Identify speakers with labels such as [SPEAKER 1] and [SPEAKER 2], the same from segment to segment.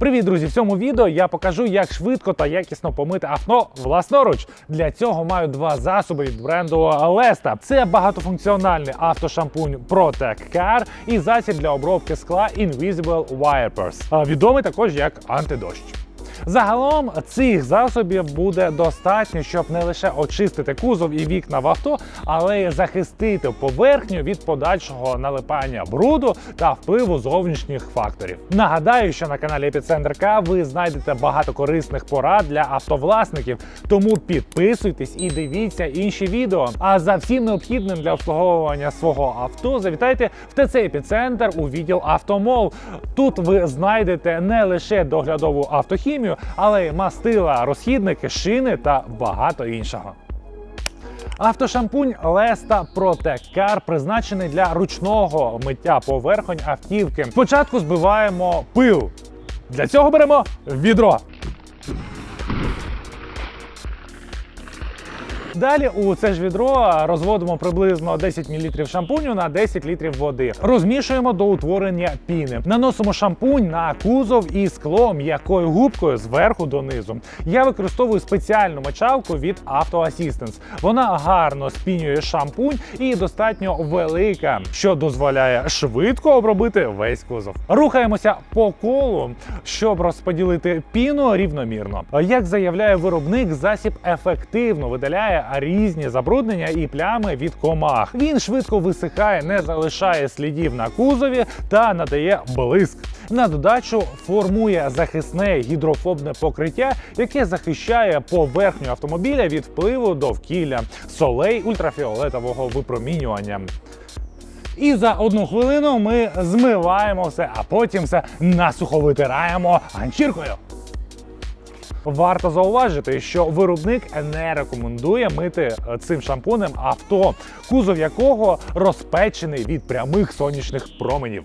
[SPEAKER 1] Привіт, друзі! В цьому відео я покажу, як швидко та якісно помити авто власноруч. Для цього маю два засоби від бренду Леста. Це багатофункціональний автошампунь Protect Car і засіб для обробки скла Invisible Wipers, відомий також як антидощ. Загалом цих засобів буде достатньо, щоб не лише очистити кузов і вікна в авто, але й захистити поверхню від подальшого налипання бруду та впливу зовнішніх факторів. Нагадаю, що на каналі Епіцентр К ви знайдете багато корисних порад для автовласників, тому підписуйтесь і дивіться інші відео. А за всім необхідним для обслуговування свого авто завітайте в ТЦ Епіцентр у відділ Автомол. Тут ви знайдете не лише доглядову автохімію, але й мастила, розхідники, шини та багато іншого. Автошампунь Леста Протекар призначений для ручного миття поверхонь автівки. Спочатку збиваємо пил. Для цього беремо відро. Далі у це ж відро розводимо приблизно 10 мл шампуню на 10 літрів води. Розмішуємо до утворення піни. Наносимо шампунь на кузов і скло м'якою губкою зверху донизу. Я використовую спеціальну мочалку від Auto Assistance. Вона гарно спінює шампунь і достатньо велика, що дозволяє швидко обробити весь кузов. Рухаємося по колу, щоб розподілити піну рівномірно. Як заявляє виробник, засіб ефективно видаляє різні забруднення і плями від комах. Він швидко висихає, не залишає слідів на кузові та надає блиск. На додачу формує захисне гідрофобне покриття, яке захищає поверхню автомобіля від впливу довкілля, солей ультрафіолетового випромінювання. І за одну хвилину ми змиваємо все, а потім все насухо витираємо ганчіркою. Варто зауважити, що виробник не рекомендує мити е, цим шампунем авто, кузов якого розпечений від прямих сонячних променів.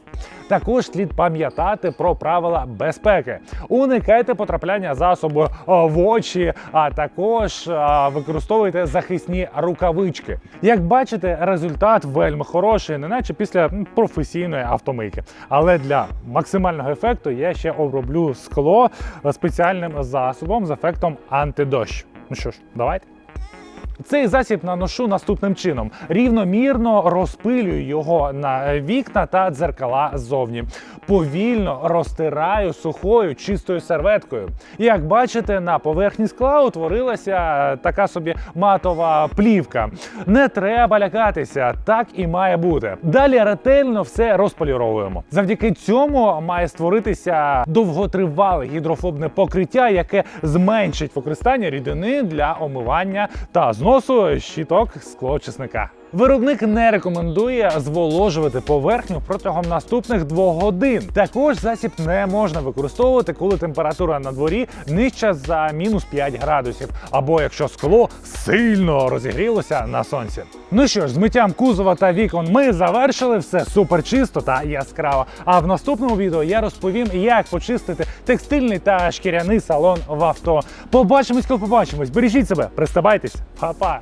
[SPEAKER 1] Також слід пам'ятати про правила безпеки. Уникайте потрапляння засобу е, в очі, а також е, використовуйте захисні рукавички. Як бачите, результат вельми хороший, неначе після м, професійної автомийки. Але для максимального ефекту я ще оброблю скло спеціальним засобом з ефектом антидощ. Ну що ж, давайте. Цей засіб наношу наступним чином: рівномірно розпилюю його на вікна та дзеркала ззовні. Повільно розтираю сухою чистою серветкою. Як бачите, на поверхні скла утворилася така собі матова плівка. Не треба лякатися, так і має бути. Далі ретельно все розполіровуємо. Завдяки цьому має створитися довготривале гідрофобне покриття, яке зменшить використання рідини для омивання та зносу скло склоочисника. Виробник не рекомендує зволожувати поверхню протягом наступних двох годин. Також засіб не можна використовувати, коли температура на дворі нижча за мінус 5 градусів, або якщо скло сильно розігрілося на сонці. Ну що ж, з миттям кузова та вікон ми завершили все супер чисто та яскраво. А в наступному відео я розповім, як почистити текстильний та шкіряний салон в авто. Побачимось, коли побачимось. Бережіть себе, пристабайтесь, Па-па!